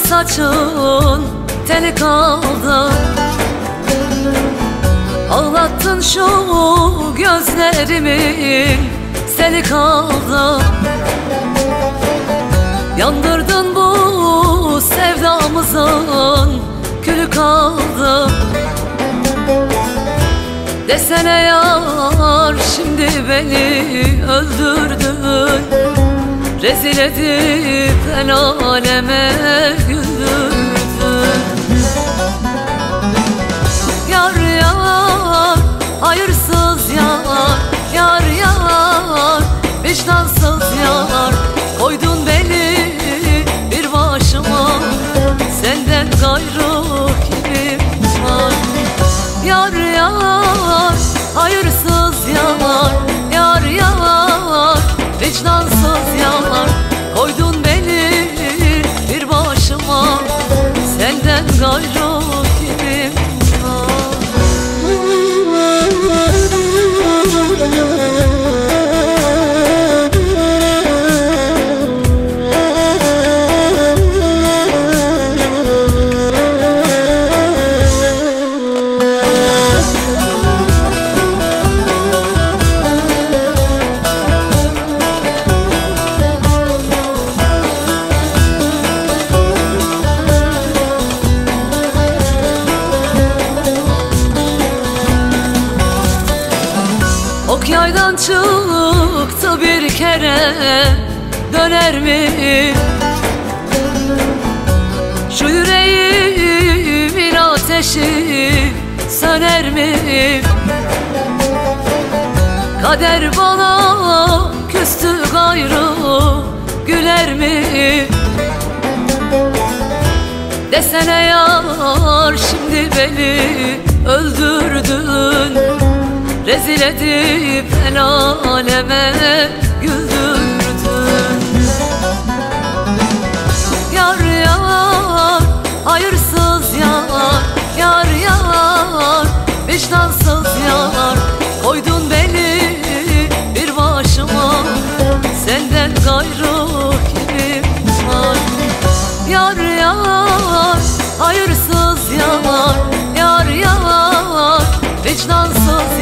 saçın teli kaldı. Ağlattın şu gözlerimi seni kaldı. Yandırdın bu sevdamızın külü kaldı. Desene yar şimdi beni öldürdün. Rezil edip el aleme hayırsız yar Yar yar vicdansız yar Çıktı bir kere döner mi? Şu yüreğimin ateşi söner mi? Kader bana küstü gayrı güler mi? Desene yar şimdi beni öldürdün Rezil edip el aleme güldürdün. Yar yar hayırsız yar Yar yar vicdansız yar. Koydun beni bir başıma Senden gayrı kimim var? Yar yar hayırsız yar Yar yar vicdansız yar